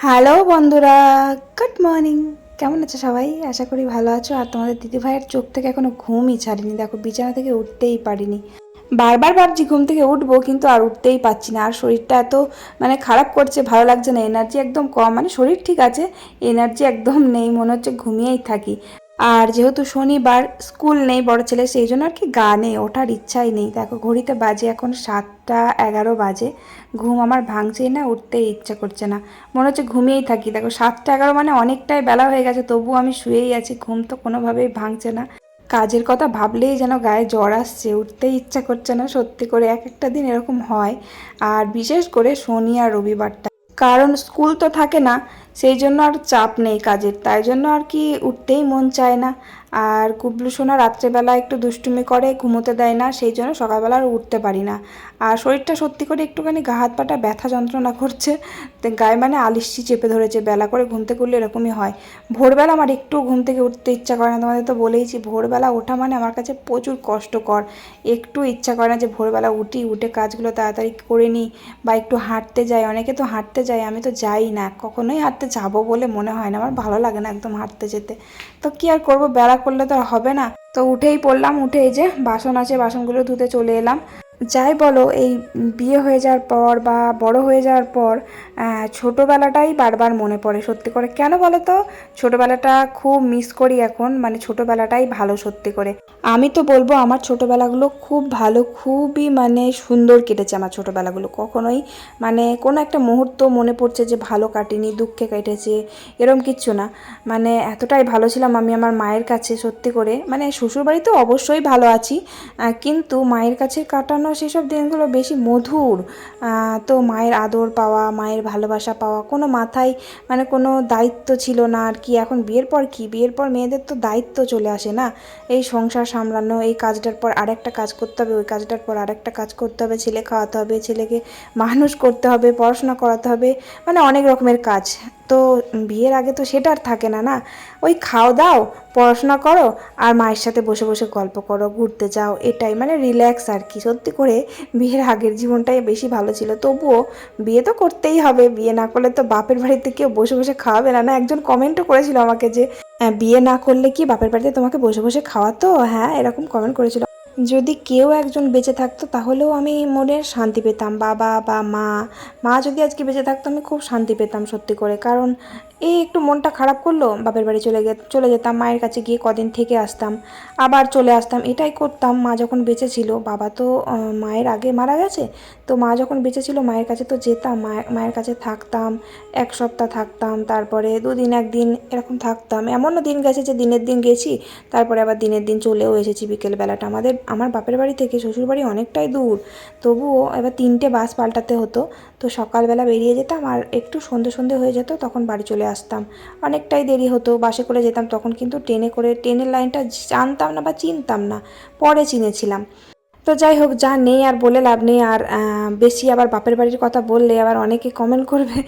Hello বন্ধুরা, good morning. কেমন আছো সবাই? আশা করি ভালো আছো। আর তোমাদের দিদি ভাইয়ের চোখ থেকে এখনও ঘুমই ছাড়িনি। দেখো, বিছানা থেকে উঠতেই পারিনি। বারবার ভাবছি ঘুম থেকে উঠবো, কিন্তু আর উঠতেই পারছি না। আর শরীরটা এত মানে খারাপ করছে, ভালো লাগছে না। এনার্জি একদম কম। মানে শরীর ঠিক আছে এনার্জি একদম নেই। মনে হচ্ছে ঘুমিয়েই থাকি। আর যেহেতু শনিবার স্কুল নেই বড় ছেলে, সেই জন্য আর কি গা নেই, ওঠার ইচ্ছাই নেই। দেখো, ঘড়িতে বাজে এখন সাতটা এগারো বাজে। ঘুম আমার ভাঙছেই না, উঠতেই ইচ্ছা করছে না। মনে হচ্ছে ঘুমিয়েই থাকি। দেখো, সাতটা এগারো মানে অনেকটাই বেলা হয়ে গেছে, তবুও আমি শুয়েই আছি, ঘুম তো কোনোভাবেই ভাঙছে না। কাজের কথা ভাবলেই যেন গায়ে জ্বর আসছে, উঠতেই ইচ্ছা করছে না। সত্যি করে এক একটা দিন এরকম হয়। আর বিশেষ করে শনি আর রবিবারটা। কারণ স্কুল তো থাকে না, সেই জন্য আর চাপ নেই কাজের। তাই জন্য আর কি উঠতেই মন চায় না। আর কুবলু সোনা রাত্রেবেলা একটু দুষ্টুমি করে, ঘুমোতে দেয় না, সেই জন্য সকালবেলা আর উঠতে পারি না। আর শরীরটা সত্যি করে একটুখানি গা হাত পাটা ব্যথা যন্ত্রণা করছে। গায়ে মানে আলিশি চেপে ধরেছে, বেলা করে ঘুমতে করলে এরকমই হয়। ভোরবেলা আমার একটু ঘুম থেকে উঠতে ইচ্ছা করে না, তোমাদের তো বলেইছি, ভোরবেলা ওঠা মানে আমার কাছে প্রচুর কষ্টকর। একটু ইচ্ছা করে না যে ভোরবেলা উঠি, উঠে কাজগুলো তাড়াতাড়ি করে নিই বা একটু হাঁটতে যাই। অনেকে তো হাঁটতে যায়, আমি তো যাই না, কখনোই হাঁটতে যাব বলে মনে হয় না, আমার ভালো লাগে না একদম হাঁটতে যেতে। তো কি আর করব, বেলা করলে তো আর হবে না। তো উঠেই পড়লাম, উঠে এই যে বাসন আছে, বাসনগুলো ধুতে চলে এলাম। যাই বলো, এই বিয়ে হয়ে যাওয়ার পর বা বড় হয়ে যাওয়ার পর ছোটোবেলাটাই বারবার মনে পড়ে, সত্যি করে। কেন বলো তো? ছোটোবেলাটা খুব মিস করি এখন মানে ছোটোবেলাটাই ভালো সত্যি করে। আমি তো বলব, আমার ছোটোবেলাগুলো খুব ভালো, খুবই মানে সুন্দর কেটেছে আমার ছোটবেলাগুলো। কখনোই মানে কোনো একটা মুহূর্ত মনে পড়ছে যে ভালো কাটেনি, দুঃখে কেটেছে, এরম কিচ্ছু না। মানে এতটাই ভালো ছিলাম আমি আমার মায়ের কাছে, সত্যি করে। মানে শ্বশুরবাড়িতেও অবশ্যই ভালো আছি কিন্তু মায়ের কাছে কাটানো সেসব দিনগুলো বেশি মধুর তো মায়ের আদর পাওয়া, মায়ের ভালোবাসা পাওয়া কোনো মাথায় মানে কোনো দায়িত্ব ছিল না আর কি। এখন বিয়ের পর কি? বিয়ের পর মেয়েদের তো দায়িত্ব চলে আসে না। এই সংসার সামলানো, এই কাজটার পর আরেকটা কাজ করতে হবে, ওই কাজটার পর আরেকটা কাজ করতে হবে, ছেলে খাওয়াতে হবে, ছেলেকে মানুষ করতে হবে, পড়াশোনা করাতে হবে মানে অনেক রকমের কাজ। তো বিয়ের আগে তো সেটা আর থাকে না না? ওই খাও দাও পড়াশোনা করো আর মায়ের সাথে বসে বসে গল্প করো ঘুরতে যাও এটাই মানে রিল্যাক্স আর কি। সত্যি করে বিয়ের আগের জীবনটাই বেশি ভালো ছিল। তবুও বিয়ে তো করতেই হবে বিয়ে না করলে তো বাপের বাড়িতে কেউ বসে বসে খাওয়াবে না। না একজন কমেন্টও করেছিল আমাকে যে "হ্যাঁ, বিয়ে না করলে কি বাপের বাড়িতে তোমাকে বসে বসে খাওয়াতো? হ্যাঁ এরকম কমেন্ট করেছিল। যদি কেউ একজন বেঁচে থাকতো, তাহলেও আমি মনে শান্তি পেতাম। বাবা বা মা মা যদি আজকে বেঁচে থাকতো, আমি খুব শান্তি পেতাম সত্যি করে। কারণ এই একটু মনটা খারাপ করল, বাপের বাড়ি চলে গে চলে যেতাম, মায়ের কাছে গিয়ে কদিন থেকে আসতাম, আবার চলে আসতাম, এটাই করতাম। মা যখন বেঁচে ছিল, বাবা তো মায়ের আগে মারা গেছে, তো মা যখন বেঁচে ছিল, মায়ের কাছে তো যেতাম মায়ের কাছে থাকতাম, এক সপ্তাহ থাকতাম, তারপরে দুদিন, একদিন এরকম থাকতাম। এমনও দিন গেছে যে দিনের দিন গেছি, তারপরে আবার দিনের দিন চলেও এসেছি বিকেলবেলাটা। আমাদের আমার বাপের বাড়ি থেকে শ্বশুর বাড়ি অনেকটাই দূর। তবুও এবার তিনটে বাস পাল্টাতে হতো। তো সকালবেলা বেরিয়ে যেতাম আর একটু সন্ধে সন্ধে হয়ে যেত, তখন বাড়ি চলে আসতাম। অনেকটাই দেরি হতো, বাসে করে যেতাম, তখন কিন্তু ট্রেনে করে, ট্রেনের লাইনটা জানতাম না বা চিনতাম না। পরে চিনেছিলাম। তো যাই হোক, যা নেই আর বলে লাভ নেই। আর বেশি আবার বাপের বাড়ির কথা বললে আবার অনেকে কমেন্ট করবে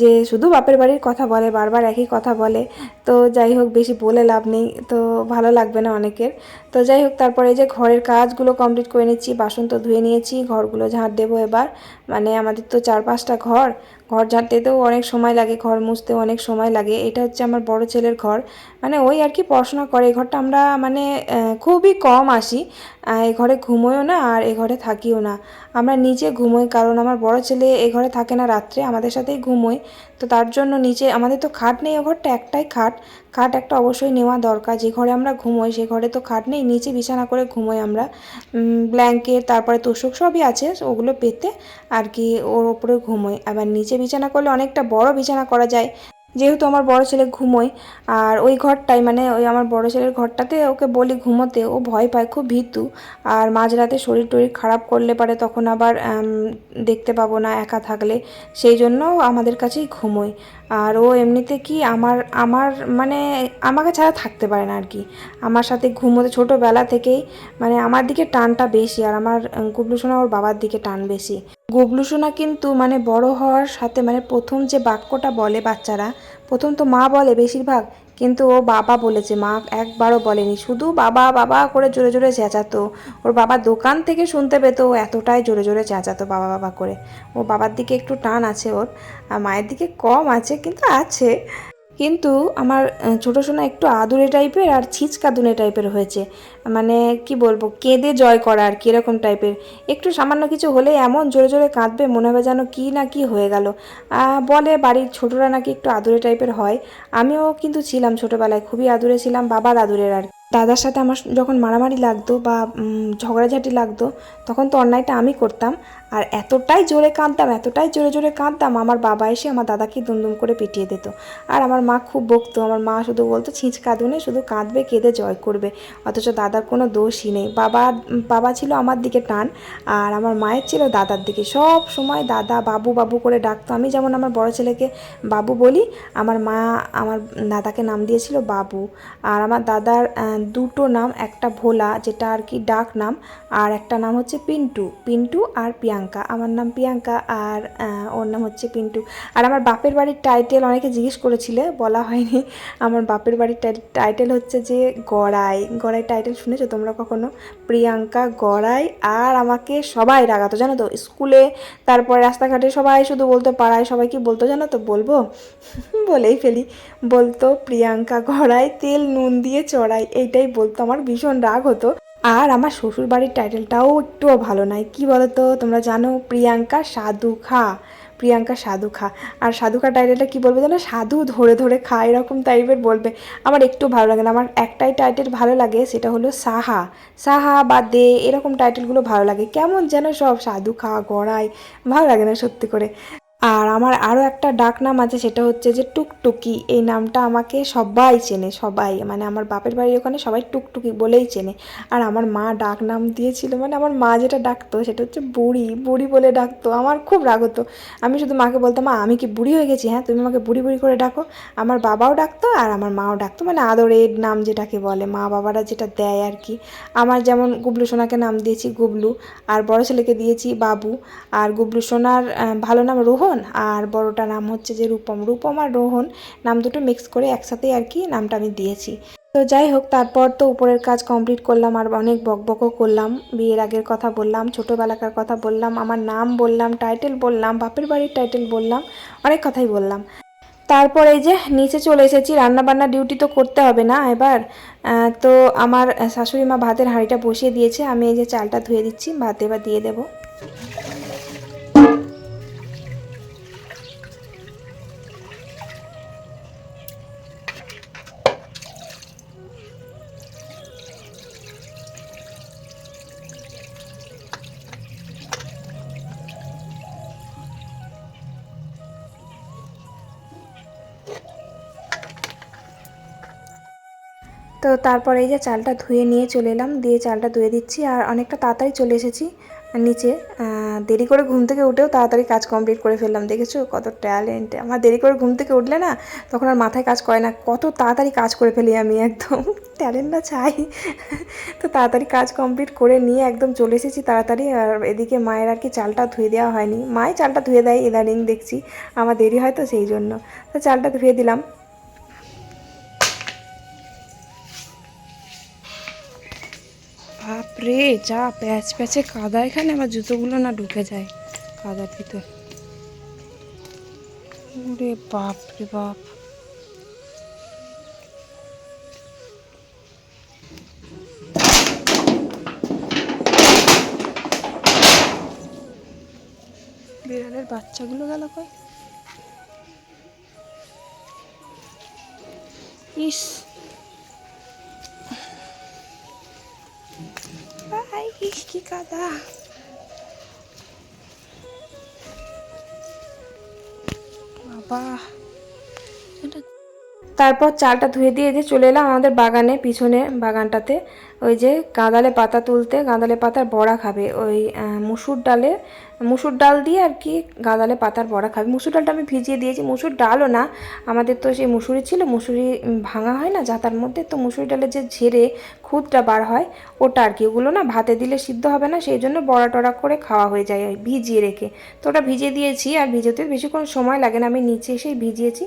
যে, শুধু বাপের বাড়ির কথা বলে, বারবার একই কথা বলে। তো যাই হোক, বেশি বলে লাভ নেই। তো ভালো লাগবে না অনেকের। তো যাই হোক, তারপরে যে ঘরের কাজগুলো কমপ্লিট করে নিচ্ছি, বাসন তো ধুয়ে নিয়েছি, ঘরগুলো ঝাঁট দেবো এবার। মানে আমাদের তো চার পাঁচটা ঘর। ঘর ঝাড়তেতেও অনেক সময় লাগে, ঘর মুছতেও অনেক সময় লাগে। এটা হচ্ছে আমার বড় ছেলের ঘর। মানে ওই আর কি পড়াশোনা করে। এই ঘরটা আমরা মানে খুবই কম আসি। এই ঘরে ঘুমোইও না আর এ ঘরে থাকিও না। আমরা নিচে ঘুমোই কারণ আমার বড় ছেলে এ ঘরে থাকে না রাত্রে। আমাদের সাথেই ঘুমোয়। তো তার জন্য নিচে, আমাদের তো খাট নেই ও ঘরটা, একটাই খাট। খাট একটা অবশ্যই নেওয়া দরকার। যে ঘরে আমরা ঘুমোই, সে ঘরে তো খাট নেই, নিচে বিছানা করে ঘুমোই আমরা। ব্ল্যাঙ্কেট তারপরে তোষক সবই আছে, ওগুলো পেতে আর কি ওর ওপরে ঘুমোই। আবার নিচে বিছানা করলে অনেকটা বড় বিছানা করা যায়। যেহেতু আমার বড় ছেলে ঘুমোয়, আর ওই ঘরটাই মানে ওই আমার বড় ছেলের ঘরটাতে ওকে বলি ঘুমোতে, ও ভয় পায়, খুব ভীতু। আর মাঝরাতে শরীর টরীর খারাপ করলে পারে তখন আবার দেখতে পাবো না, একা থাকলে। সেই জন্য আমাদের কাছেই ঘুমোয়। আর ও এমনিতে কি আমার আমার মানে আমাকে ছাড়া থাকতে পারে না আর কি আমার সাথে ঘুমোতে ছোটোবেলা থেকেই মানে আমার দিকে টানটা বেশি, আর আমার গুবলু সোনা ওর বাবার দিকে টান বেশি। গুবলু সোনা কিন্তু মানে বড় হওয়ার সাথে মানে প্রথম যে বাক্যটা বলে বাচ্চারা, প্রথম তো মা বলে বেশিরভাগ, কিন্তু ও বাবা বলেছে, মা একবারও বলেনি। শুধু বাবা বাবা করে জোরে জোরে চেঁচাতো। ওর বাবা দোকান থেকে শুনতে পেতো, ও এতটাই জোরে জোরে চেঁচাতো বাবা বাবা করে। ও বাবার দিকে একটু টান আছে ওর, আর মায়ের দিকে কম আছে, কিন্তু আছে। কিন্তু আমার ছোটো সোনা একটু আদুরে টাইপের আর ছিচকাদুনে টাইপের হয়েছে। মানে কি বলব, কেঁদে জয় করা আর কি, এরকম টাইপের। একটু সামান্য কিছু হলে এমন জোরে জোরে কাঁদবে, মনে হবে যেন কী না কি হয়ে গেল। বলে বাড়ির ছোটরা নাকি একটু আদুরে টাইপের হয়। আমিও কিন্তু ছিলাম ছোটোবেলায়, খুবই আদুরে ছিলাম, বাবার আদুরের আর দাদার সাথে আমার যখন মারামারি লাগতো বা ঝগড়াঝাটি লাগতো, তখন তো অন্যায়টা আমি করতাম। আর এতটাই জোরে কাঁদতাম, এতটাই জোরে জোরে কাঁদতাম, আমার বাবা এসে আমার দাদাকে দুমদুম করে পিটিয়ে দিত। আর আমার মা খুব বকতো, আমার মা শুধু বলতো, ছিঁচ কাঁদুনে, শুধু কাঁদবে, কেঁদে জয় করবে। অথচ দাদার কোনো দোষই নেই। বাবা বাবা ছিল আমার দিকে টান, আর আমার মায়ের ছিল দাদার দিকে। সব সময় দাদা, বাবু বাবু করে ডাকতো। আমি যেমন আমার বড় ছেলেকে বাবু বলি, আমার মা আমার দাদাকে নাম দিয়েছিল বাবু। আর আমার দাদার দুটো নাম, একটা ভোলা, যেটা আর কি ডাক নাম, আর একটা নাম হচ্ছে পিন্টু। পিন্টু আর প্রিয়াঙ্কা। আমার নাম প্রিয়াঙ্কা আর ওর নাম হচ্ছে পিন্টু। আর আমার বাপের বাড়ির টাইটেল অনেকে জিজ্ঞেস করেছিলে, বলা হয়নি। আমার বাপের বাড়ির টাইটেল হচ্ছে যে গড়াই। গড়াই টাইটেল শুনেছো তোমরা কখনো? প্রিয়াঙ্কা গড়াই আর আমাকে সবাই রাগাতো, জানো তো? স্কুলে, তারপরে রাস্তাঘাটে সবাই শুধু বলতো, পাড়ায় সবাই কি বলতো জানো তো? বলব? বলেই ফেলি। বলতো, প্রিয়াঙ্কা গড়াই, তেল, নুন দিয়ে চড়াই। এইটাই বলতো। আমার ভীষণ রাগ হতো। আর আমার শ্বশুর বাড়ির টাইটেলটাও একটুও ভালো নয়। কি বলতো? তোমরা জানো প্রিয়াঙ্কা সাধু খা প্রিয়াঙ্কা সাধু খা আর সাধু খা টাইটেলটা কী বলবে জানো? সাধু ধরে ধরে খা এরকম টাইপের বলবে। আমার একটু ভালো লাগে না। আমার একটাই টাইটেল ভালো লাগে, সেটা হলো সাহা। সাহা বা দে, এরকম টাইটেলগুলো ভালো লাগে। কেমন যেন সব সাধু খা গড়াই ভালো লাগে না সত্যি করে। আর আমার আরও একটা ডাক নাম আছে, সেটা হচ্ছে যে টুকটুকি। এই নামটা আমাকে সবাই চেনে, সবাই। মানে আমার বাপের বাড়ির ওখানে সবাই টুকটুকি বলেই চেনে। আর আমার মা ডাক নাম দিয়েছিল মানে আমার মা যেটা ডাকতো সেটা হচ্ছে বুড়ি। বুড়ি বলে ডাকতো। আমার খুব রাগ হতো। আমি শুধু মাকে বলতাম, মা, আমি কি বুড়ি হয়ে গেছি? হ্যাঁ তুমি আমাকে বুড়ি বুড়ি করে ডাকো। আমার বাবাও ডাকতো আর আমার মাও ডাকতো। মানে আদরের নাম যেটাকে বলে, মা বাবারা যেটা দেয় আর কি। আমার যেমন গুবলু সোনাকে নাম দিয়েছি, গুবলু। আর বড় ছেলেকে দিয়েছি বাবু। আর গুবলু সোনার ভালো নাম রোহন আর বড়টা নাম হচ্ছে যে রূপম। রূপম আর রোহন নাম দুটো মিক্স করে একসাথেই আর কি নামটা আমি দিয়েছি। তো যাই হোক, তারপর তো উপরের কাজ কমপ্লিট করলাম আর অনেক বকবকও করলাম। বিয়ের আগের কথা বললাম, ছোটোবেলাকার কথা বললাম, আমার নাম বললাম টাইটেল বললাম, বাপের বাড়ির টাইটেল বললাম, অনেক কথাই বললাম। তারপর এই যে নিচে চলে এসেছি, রান্নাবান্না ডিউটি তো করতে হবে না এবার। তো আমার শাশুড়ি মা ভাতের হাঁড়িটা বসিয়ে দিয়েছে, আমি এই যে চালটা ধুয়ে দিচ্ছি, ভাত এবার দিয়ে দেবো। তো তারপরে এই যে চালটা ধুয়ে নিয়ে চলে এলাম, দিয়ে চালটা ধুয়ে দিচ্ছি আর অনেকটা তাড়াতাড়ি চলে এসেছি নিচে। দেরি করে ঘুম থেকে উঠেও তাড়াতাড়ি কাজ কমপ্লিট করে ফেললাম, দেখেছ? কত ট্যালেন্ট। আমার দেরি করে ঘুম থেকে উঠলে না, তখন আর মাথায় কাজ করে না, কত তাড়াতাড়ি কাজ করে ফেলি আমি একদম। ট্যালেন্ট না চাই। তো তাড়াতাড়ি কাজ কমপ্লিট করে নিয়ে একদম চলে এসেছি তাড়াতাড়ি, আর এদিকে মায়ের আর কি চালটা ধুয়ে দেওয়া হয়নি। মাই চালটা ধুয়ে দেয়, ইদানিং দেখছি। আমার দেরি হয় তো সেই জন্য। তো চালটা ধুয়ে দিলাম। বাপরে, যা প্যাচ প্যাচে কাদা এখানে আমার জুতোগুলো না ঢুকে যায় কাদার ভিতর ওরে বাপ রে বাপ। বিড়ালের বাচ্চাগুলো গেল কই? ইস Ay, কি কাদা বাবা তারপর চালটা ধুয়ে দিয়ে যে চলে এলাম আমাদের বাগানে, পিছনে বাগানটাতে। ওই যে গাঁদালে পাতা তুলতে, গাঁদালে পাতার বড়া খাবে। ওই মুসুর ডালে, মুসুর ডাল দিয়ে আর কি গাঁদালে পাতার বড়া খাবে। মুসুর ডালটা আমি ভিজিয়ে দিয়েছি। মুসুর ডালও না, আমাদের তো সেই মুসুরি ছিল, মুসুরি ভাঙা হয় না যাতার মধ্যে, তো মুসুরি ডালের যে ঝেড়ে খুদটা বার হয়, ওটা আর কি। ওগুলো না ভাতে দিলে সিদ্ধ হবে না, সেই জন্য বড়া টড়া করে খাওয়া হয়ে যায় ভিজিয়ে রেখে। তো ওটা ভিজিয়ে দিয়েছি, আর ভিজোতে বেশিক্ষণ সময় লাগে না, আমি নিচে এসেই ভিজিয়েছি।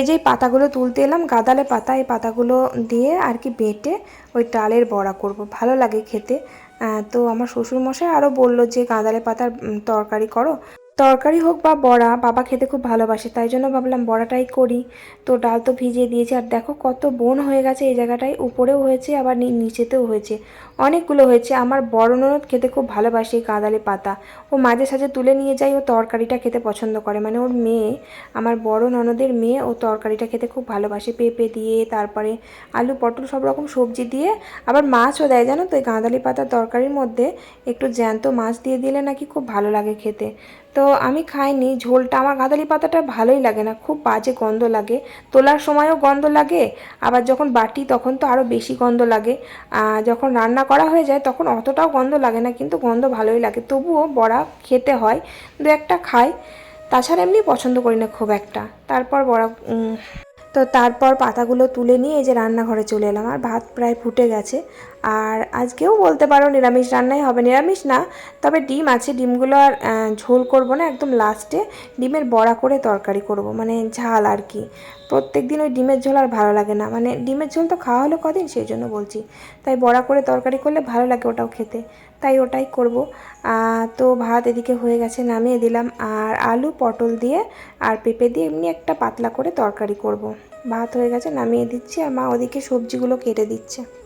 এই যে পাতাগুলো তুলতে এলাম, গাদালে পাতা, এই পাতাগুলো দিয়ে আর কি বেটে ওই ডালের বড়া করব। ভালো লাগে খেতে। তো আমার শ্বশুরমশাই আরও বলল যে, গাঁদালে পাতার তরকারি করো। তরকারি হোক বা বড়া, বাবা খেতে খুব ভালোবাসে, তাই জন্য ভাবলাম বড়াটাই করি। তো ডাল তো ভিজিয়ে দিয়েছি, আর দেখো কত বন হয়ে গেছে এই জায়গাটায়, উপরেও হয়েছে, আবার নিচেতেও হয়েছে। অনেকগুলো হয়েছে। আমার বড় ননদ খেতে খুব ভালোবাসে এই পাতা। ও মাঝে সাঝে তুলে নিয়ে যায়, ও তরকারিটা খেতে পছন্দ করে। মানে ওর মেয়ে, আমার বড় ননদের মেয়ে, ও তরকারিটা খেতে খুব ভালোবাসে। পেঁপে দিয়ে, তারপরে আলু, পটল, সব রকম সবজি দিয়ে। আবার মাছও দেয়, জানো তো, এই গাঁদালি পাতা তরকারির মধ্যে একটু জ্যান্ত মাছ দিয়ে দিলে নাকি খুব ভালো লাগে খেতে। তো আমি খাইনি, ঝোলটা, আমার গাঁদালি পাতাটা ভালোই লাগে না, খুব বাজে গন্ধ লাগে। তোলার সময়ও গন্ধ লাগে, আবার যখন বাটি তখন তো আরও বেশি গন্ধ লাগে। যখন রান্না করা হয়ে যায়, তখন অতটাও গন্ধ লাগে না, কিন্তু গন্ধ ভালোই লাগে। তবুও বড়া খেতে হয়, দু একটা খাই। তাছাড়া এমনি পছন্দ করি না খুব একটা। তারপর বড়া তো তারপর পাতাগুলো তুলে নিয়ে এই যে রান্নাঘরে চলে এলাম। আর ভাত প্রায় ফুটে গেছে। আর আজকেও বলতে পারো নিরামিষ রান্নাই হবে। নিরামিষ না, তবে ডিম আছে। ডিমগুলো আর ঝোল করব না, একদম লাস্টে ডিমের বড়া করে তরকারি করব। মানে ঝাল আর কি। প্রত্যেক দিন ওই ডিমের ঝোল আর ভালো লাগে না। মানে ডিমের ঝোল তো খাওয়া হলো কদিন, সেই জন্য বলছি। তাই বড়া করে তরকারি করলে ভালো লাগে ওটাও খেতে। তাই ওটাই করব। তো ভাত এদিকে হয়ে গেছে, নামিয়ে দিলাম। আর আলু, পটল দিয়ে আর পেঁপে দিয়ে এমনি একটা পাতলা করে তরকারি করব। ভাত হয়ে গেছে, নামিয়ে দিচ্ছি। আর মা ওদিকে সবজিগুলো কেটে দিচ্ছে।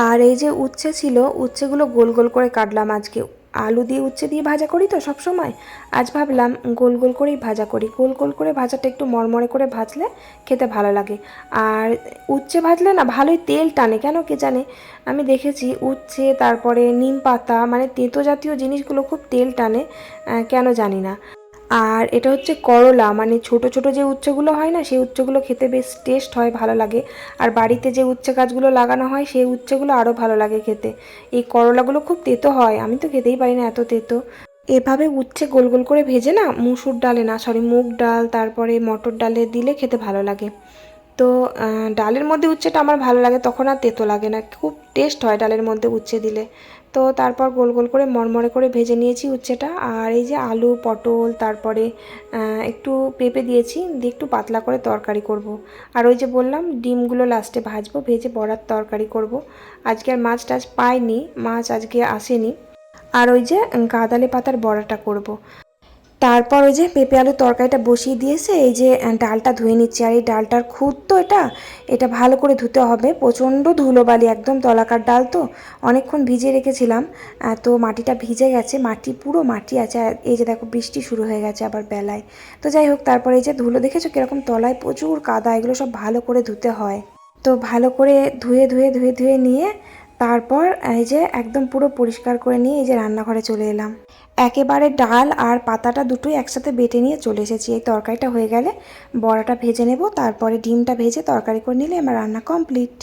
আর এই যে উচ্ছে ছিল, উচ্ছেগুলো গোল গোল করে কাটলাম আজকে। আলু দিয়ে উচ্ছে দিয়ে ভাজা করি তো সব সময় আজ ভাবলাম গোল গোল করেই ভাজা করি। গোল গোল করে ভাজাটা একটু মরমরে করে ভাজলে খেতে ভালো লাগে। আর উচ্ছে ভাজলে না ভালোই তেল টানে, কেন কে জানে? আমি দেখেছি উচ্ছে, তারপরে নিম পাতা মানে তেঁতো জাতীয় জিনিসগুলো খুব তেল টানে কেন জানি না। আর এটা হচ্ছে করলা মানে ছোট ছোট যে উচ্ছেগুলো হয় না, সেই উচ্ছেগুলো খেতে বেশ টেস্ট হয়, ভালো লাগে। আর বাড়িতে যে উচ্ছে গাছগুলো লাগানো হয়, সেই উচ্ছেগুলো আরও ভালো লাগে খেতে। এই করলাগুলো খুব তেতো হয়, আমি তো খেতেই পারি না এত তেতো। এভাবে উচ্ছে গোল গোল করে ভেজে না, মুসুর ডালে না সরি মুগ ডাল, তারপরে মটর ডালে দিলে খেতে ভালো লাগে। তো ডালের মধ্যে উচ্ছেটা আমার ভালো লাগে, তখন আর তেতো লাগে না, খুব টেস্ট হয় ডালের মধ্যে উচ্ছে দিলে। তো তারপর গোল গোল করে মরমরে করে ভেজে নিয়েছি উচ্ছেটা আর এই যে আলু, পটল, তারপরে একটু পেঁপে দিয়েছি, দিয়ে একটু পাতলা করে তরকারি করব। আর ওই যে বললাম, ডিমগুলো লাস্টে ভাজবো, ভেজে বড়ার তরকারি করব। আজকে আর মাছ টাছ পাইনি, মাছ আজকে আসেনি আর ওই যে কাদালে পাতার বড়াটা করব। তারপর ওই যে পেঁপে আলুর তরকারিটা বসিয়ে দিয়েছে, এই যে ডালটা ধুয়ে নিচ্ছি। আর এই ডালটার খুদ তো এটা এটা ভালো করে ধুতে হবে। প্রচণ্ড ধুলোবালি, একদম তলাকার ডাল তো, অনেকক্ষণ ভিজিয়ে রেখেছিলাম। তো মাটিটা ভিজে গেছে, মাটি, পুরো মাটি আছে। আর এই যে দেখো, বৃষ্টি শুরু হয়ে গেছে আবার বেলায়। তো যাই হোক, তারপরে এই যে ধুলো, দেখেছ কীরকম তলায় প্রচুর কাদা, এগুলো সব ভালো করে ধুতে হয়। তো ভালো করে ধুয়ে ধুয়ে ধুয়ে ধুয়ে নিয়ে, তারপর এই যে একদম পুরো পরিষ্কার করে নিয়ে এই যে রান্নাঘরে চলে এলাম। একেবারে ডাল আর পাতাটা দুটোই একসাথে বেটে নিয়ে চলে এসেছি। এই তরকারিটা হয়ে গেলে বড়াটা ভেজে নেব, তারপরে ডিমটা ভেজে তরকারি করে নিলে আমার রান্না কমপ্লিট।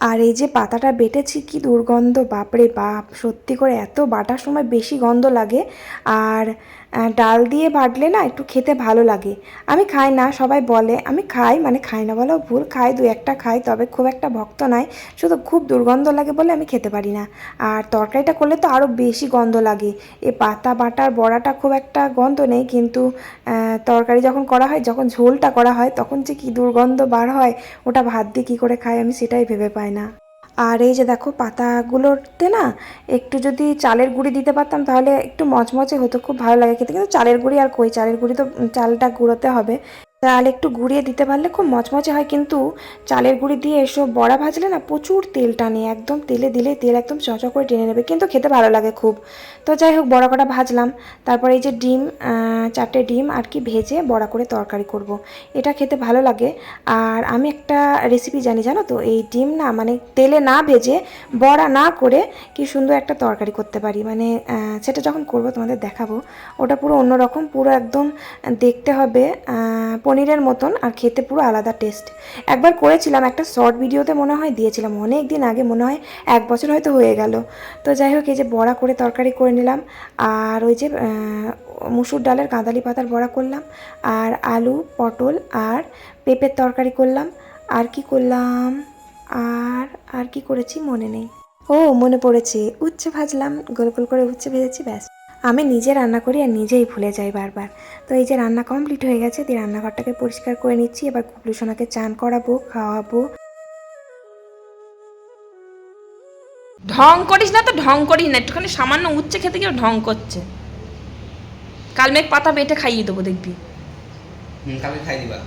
আর এই যে পাতাটা বেটেছি, কি দুর্গন্ধ, বাপরে বাপ! সত্যি করে এত বাটার সময় বেশি গন্ধ লাগে। আর ডাল দিয়ে বাটলে না একটু খেতে ভালো লাগে। আমি খাই না, সবাই বলে। আমি খাই মানে খাই না বলেও ভুল। খাই দু একটা খাই, তবে খুব একটা ভক্ত নাই। শুধু খুব দুর্গন্ধ লাগে বলে আমি খেতে পারি না। আর তরকারিটা করলে তো আরও বেশি গন্ধ লাগে। এ পাতা, বাটার, বড়াটা খুব একটা গন্ধ নেই, কিন্তু তরকারি যখন করা হয়, যখন ঝোলটা করা হয়, তখন যে কী দুর্গন্ধ বার হয়, ওটা ভাত দিয়ে কী করে খাই আমি সেটাই ভেবে পাই না। আর এই যে দেখো পাতাগুলোতে না, একটু যদি চালের গুঁড়ি দিতে পারতাম তাহলে একটু মচমচে হতো, খুব ভালো লাগে খেতে। কিন্তু চালের গুঁড়ি আর কই, চালের গুঁড়ি তো, চালটা গুঁড়োতে হবে। চাল একটু গুঁড়িয়ে দিতে পারলে খুব মচমচে হয়, কিন্তু চালের গুঁড়ি দিয়ে এসব বড়া ভাজলে না প্রচুর তেল টানে, একদম তেলে দিলে তেল একদম চঁচা করে টেনে নেবে, কিন্তু খেতে ভালো লাগে খুব। তো যাই হোক, বড়া কটা ভাজলাম, তারপর এই যে ডিম চারটে ডিম আর কি ভেজে বড়া করে তরকারি করব। এটা খেতে ভালো লাগে। আর আমি একটা রেসিপি জানি, জানো তো? এই ডিম না মানে তেলে না ভেজে বড়া না করে কি সুন্দর একটা তরকারি করতে পারি। মানে সেটা যখন করব তোমাদের দেখাবো। ওটা পুরো অন্যরকম, পুরো একদম দেখতে হবে পনিরের মতন আর খেতে পুরো আলাদা টেস্ট একবার করেছিলাম একটা শর্ট ভিডিওতে মনে হয় দিয়েছিলাম, অনেক দিন আগে মনে হয় এক বছর হয়তো হয়ে গেল। তো যাই হোক, এই যে বড়া করে তরকারি করে নিলাম, আর ওই যে মুসুর ডালের কাঁদালি পাতার বড়া করলাম, আর আলু, পটল, আর পেঁপের তরকারি করলাম। আর কি করলাম? আর আর কি করেছি মনে নেই। ও, মনে পড়েছে, উচ্ছে ভাজলাম, গোল গোল করে উচ্ছে ভেজেছি, ব্যাস। আমি নিজে রান্না করি আর নিজেই ভুলে যাই বারবার। তো এই যে রান্না কমপ্লিট হয়ে গেছে দিয়ে রান্নাঘরটাকে পরিষ্কার করে নিচ্ছি। এবার কুবলু সোনাকে চান করাবো খাওয়াবো। ঢং করিস না তো ঢং করিস না। একটুখানি সামান্য উচ্ছে খেতে গিয়ে ঢং করছে। কালমেঘ পাতা বেটে খাইয়ে দেবো দেখবি। কালকে খাই দিবা।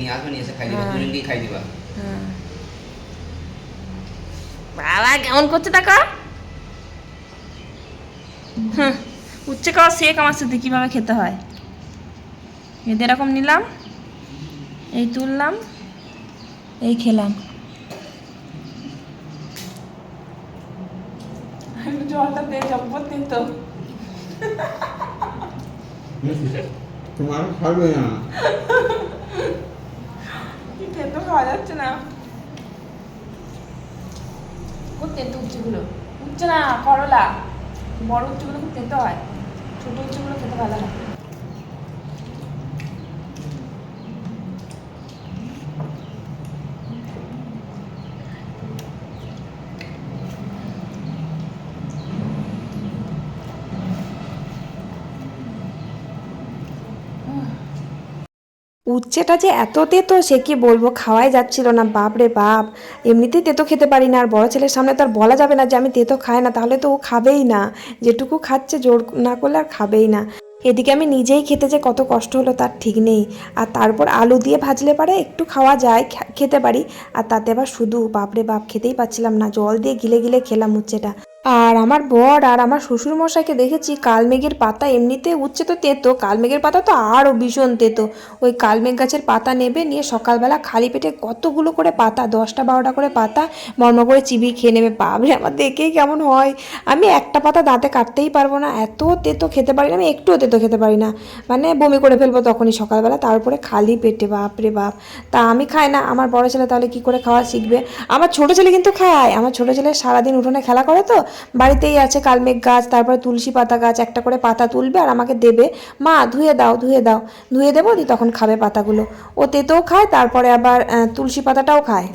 নিয়ে আসবে নিয়ে এসে খাই দিবা। হ্যাঁ। দুজনকেই খাই দিবা। বাবা কেমন করছে টাকা হ্যাঁ উচ্ছে খাওয়া শেখ আমার সাথে কীভাবে খেতে হয়? এদের এরকম নিলাম এই তুললাম এই খেলাম। জলটা দে জব্বর তো। তোমার খাবে না। তেতো খাওয়া যাচ্ছে না। খুব তেতো উচ্ছেগুলো উচ্ছে না করলা। বড় উচ্ছেগুলো খুব তেতো হয়। ছোট উচ্ছেগুলো খেতে ভালো হয় উচ্ছেটা যে এত তেতো, সে কি বলব? খাওয়াই যাচ্ছিল না। বাপ রে বাপ, এমনিতেই তেতো খেতে পারি না। আর বড় ছেলের সামনে তো আর বলা যাবে না যে আমি তেতো খাই না। তাহলে তো ও খাবেই না। যেটুকু খাচ্ছে জোর না করলে আর খাবেই না। এদিকে আমি নিজেই খেতে যে কত কষ্ট হলো তার ঠিক নেই। আর তারপর আলু দিয়ে ভাজলে পারে একটু খাওয়া যায় খেতে পারি। আর তাতে আবার শুধু বাপরে বাপ খেতেই পাচ্ছিলাম না। জল দিয়ে গিলে গিলে খেলাম উচ্ছেটা। আর আমার বর আর আমার শ্বশুর মশাইকে দেখেছি কালমেঘের পাতা এমনিতে উচ্ছে তো তেতো, কালমেঘের পাতা তো আরও ভীষণ তেতো। ওই কালমেঘ গাছের পাতা নেবে, নিয়ে সকালবেলা খালি পেটে কতগুলো করে পাতা, দশটা বারোটা করে পাতা মর্ম করে চিবিয়ে খেয়ে নেবে। বাবরে আমার দেখেই কেমন হয়। আমি একটা পাতা দাঁতে কাটতেই পারব না, এত তেতো খেতে পারি না, আমি একটুও তেতো খেতে পারি না। মানে বমি করে ফেলব তখনই সকালবেলা তারপরে খালি পেটে বাপ রে বাপ। তা আমি খাই না, আমার বড় ছেলে তাহলে কি করে খাওয়া শিখবে? আমার ছোট ছেলে কিন্তু খায়, আমার ছোট ছেলে সারাদিন উঠোনে খেলা করে তো বাড়িতেই আছে কালমেঘ গাছ, তারপরে তুলসী পাতা গাছ, একটা করে পাতা তুলবে আর আমাকে দেবে। মা, ধুয়ে দাও ধুয়ে দাও। ধুয়ে দেবো, দি তখন খাবে পাতাগুলো। ও তেতেও খায়, তারপরে আবার তুলসী পাতাটাও খায়।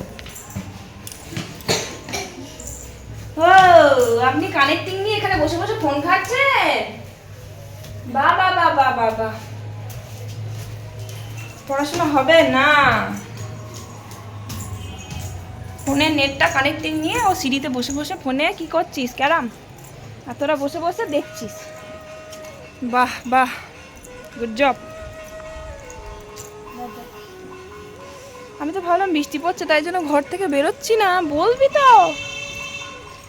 ও, আপনি কানেক্টিং নিয়ে এখানে বসে বসে ফোন ঘাটছেন? বা বা বা বা বা বা পড়াশোনা হবে না। ফোনের নেটটা কানেক্টিং নিয়ে ও সিঁড়িতে বসে বসে ফোনে কি করছিস? ক্যারাম? আর তোরা বসে বসে দেখছিস? বাহ বাহ। গুড জব আমি তো ভাবলাম বৃষ্টি পড়ছে, তাই জন্য ঘর থেকে বেরোচ্ছি না। বলবি তো।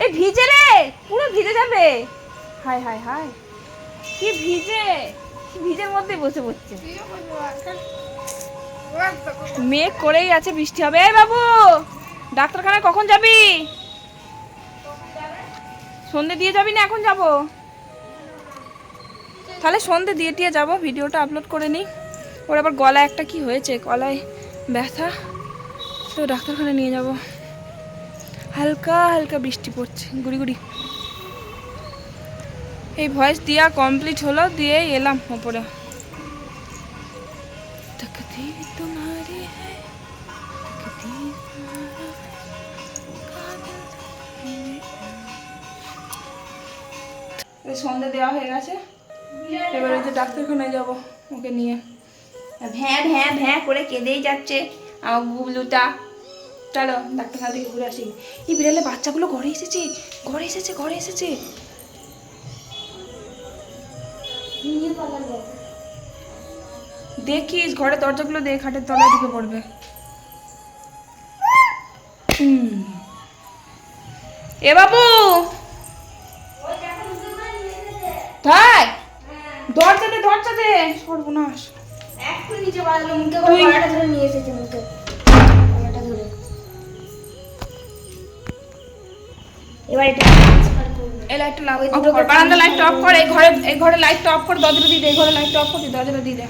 এই ভিজে রে! পুরো ভিজে যাবে। হাই হাই হাই কি ভিজে? ভিজের মধ্যে বসে পড়ছে। মেঘ করেই আছে বৃষ্টি হবে। এই বাবু! ডাক্তারখানায় কখন যাবি? সন্ধে দিয়ে যাবি না এখন যাব? তাহলে সন্ধে দিয়ে টিয়ে যাব, ভিডিওটা আপলোড করে নিই। ওর আবার গলায় একটা কি হয়েছে? গলায় ব্যথা। তো ডাক্তারখানায় নিয়ে যাব। হালকা হালকা বৃষ্টি পড়ছে। গুড়ি গুড়ি। এই ভয়েস দিয়া কমপ্লিট হলো দিয়ে এলাম ওপরে। তোমারি সন্ধে দেওয়া হয়ে গেছে। এবারে যে ডাক্তারখানায় যাব ওকে নিয়ে। ভ্যাঁ ভ্যাঁ ভ্যাঁ করে কেঁদেই যাচ্ছে। আমার গুবলুটা। চলো ডাক্তারখানা থেকে ঘুরে আসি। এই বিড়ালে বাচ্চাগুলো ঘরে এসেছে ঘরে এসেছে ঘরে এসেছে। দেখিস ঘরে দরজাগুলো দেখ খাটের তলায় ঢুকে পড়বে। এ বাবু। তাই দরজা দে দরজা দে সর্বনাশ। একটু নিচে বাড়ালো মুখে করে গলাটা ধরে নিয়ে এসেছে মুখে। গলাটা ধরে। এবার এটা ট্রান্সফার এই লাইটটা লাভ অফ কর। বারান্দা লাইটটা অফ কর। এই ঘরে এই ঘরে লাইটটা অফ কর। দরজাটা দিয়ে দে ঘরে লাইটটা অফ কর। দরজাটা দিয়ে দে।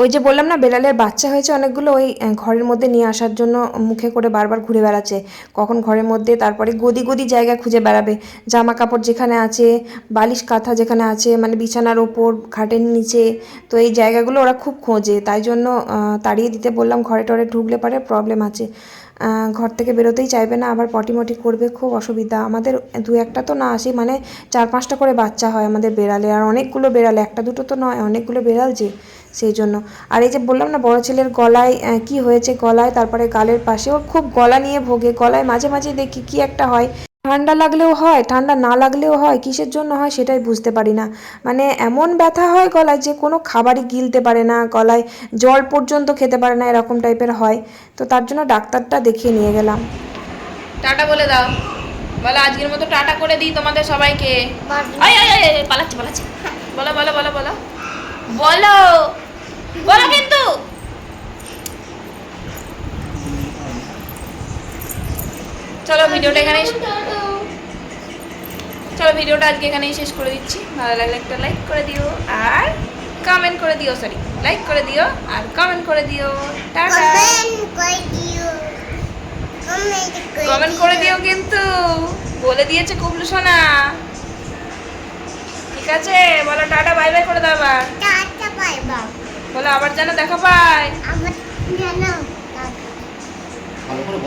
ওই যে বললাম না বেড়ালের বাচ্চা হয়েছে অনেকগুলো, ওই ঘরের মধ্যে নিয়ে আসার জন্য মুখে করে বারবার ঘুরে বেড়াচ্ছে। কখন ঘরের মধ্যে, তারপরে গদি গদি জায়গা খুঁজে বেড়াবে। জামা কাপড় যেখানে আছে, বালিশ কাঁথা যেখানে আছে মানে বিছানার ওপর, খাটের নিচে, তো এই জায়গাগুলো ওরা খুব খোঁজে। তাই জন্য তাড়িয়ে দিতে বললাম, ঘরে টরে ঢুকলে পারে প্রবলেম আছে। ঘর থেকে বেরোতেই চাইবে না, আবার পটি মটি করবে, খুব অসুবিধা। আমাদের দু একটা তো না আসি মানে চার পাঁচটা করে বাচ্চা হয় আমাদের বেড়ালে, আর অনেকগুলো বেড়ালে, একটা দুটো তো নয়, অনেকগুলো বেড়াল যে। সেই জন্য। আর এই যে বললাম না বড় ছেলের গলায় কি হয়েছে গলায় তারপরে গালের পাশে ওর খুব গলা নিয়ে ভোগে গলায় মাঝে মাঝে দেখি কি একটা হয়। ঠান্ডা লাগলেও হয় ঠান্ডা না লাগলেও হয় কিসের জন্য হয় সেটাই বুঝতে পারি না। মানে এমন ব্যথা হয় গলায় যে কোনো খাবারই গিলতে পারে না গলায় জল পর্যন্ত খেতে পারে না এরকম টাইপের হয়। তো তার জন্য ডাক্তারটা দেখিয়ে নিয়ে গেলাম। টাটা বলে দাও। বলো আজকের মতো টাটা করে দিই তোমাদের সবাইকে। আয় আয় আয় আয়, পালাচ্ছে পালাচ্ছে। বলো বলো বলো বলো বলো। বলো কিন্তু চলো ভিডিওটা এখানেই চলো ভিডিওটা আজকে এখানেই শেষ করে দিচ্ছি। ভালো লাগলে একটা লাইক করে দিও আর কমেন্ট করে দিও সরি লাইক করে দিও আর কমেন্ট করে দিও। কমেন্ট করে দিও কিন্তু। বলে দিয়েছে কুবলু সোনা। ঠিক আছে, বলো টাটা বাই বাই করে দাও আবার। বলো আবার যেন দেখা পায়। ভালো করে